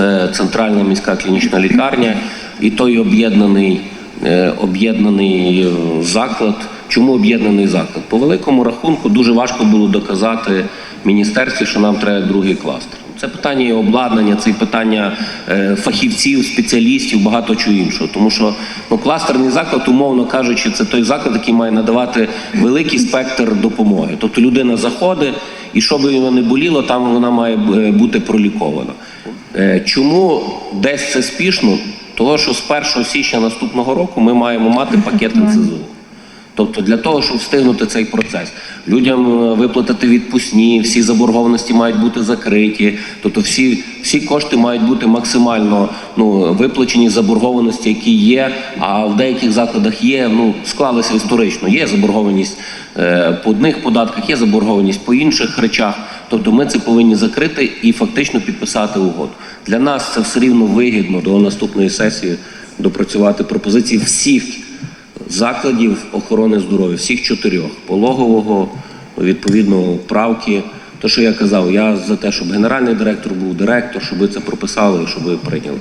Це центральна міська клінічна лікарня і той об'єднаний е, об'єднаний е, заклад. Чому об'єднаний заклад? По великому рахунку дуже важко було доказати міністерстві, що нам треба другий кластер. Це питання і обладнання, це і питання е, фахівців, спеціалістів, багато чого іншого. Тому що ну, кластерний заклад, умовно кажучи, це той заклад, який має надавати великий спектр допомоги. Тобто людина заходить, і що би його не боліло, там вона має е, бути пролікована. Е, Чому десь це спішно? Того, що з 1 січня наступного року ми маємо мати пакет НСЗУ. Тобто для того, щоб встигнути цей процес, людям е, виплатити відпускні, всі заборгованості мають бути закриті. Тобто, всі, всі кошти мають бути максимально ну, виплачені заборгованості, які є. А в деяких закладах є, ну склалися історично. Є заборгованість е, по одних податках, є заборгованість по інших речах. Тобто, ми це повинні закрити і фактично підписати угоду. Для нас це все рівно вигідно до наступної сесії допрацювати пропозиції всіх закладів охорони здоров'я, всіх чотирьох пологового, відповідно, правки. То, що я казав, я за те, щоб генеральний директор був директор, щоб ви це прописали і щоб ви прийняли.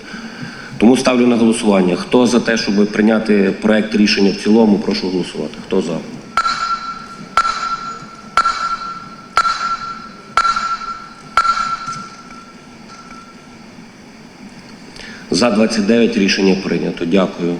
Тому ставлю на голосування. Хто за те, щоб прийняти проект рішення в цілому, прошу голосувати. Хто за? За 29 рішення прийнято. Дякую.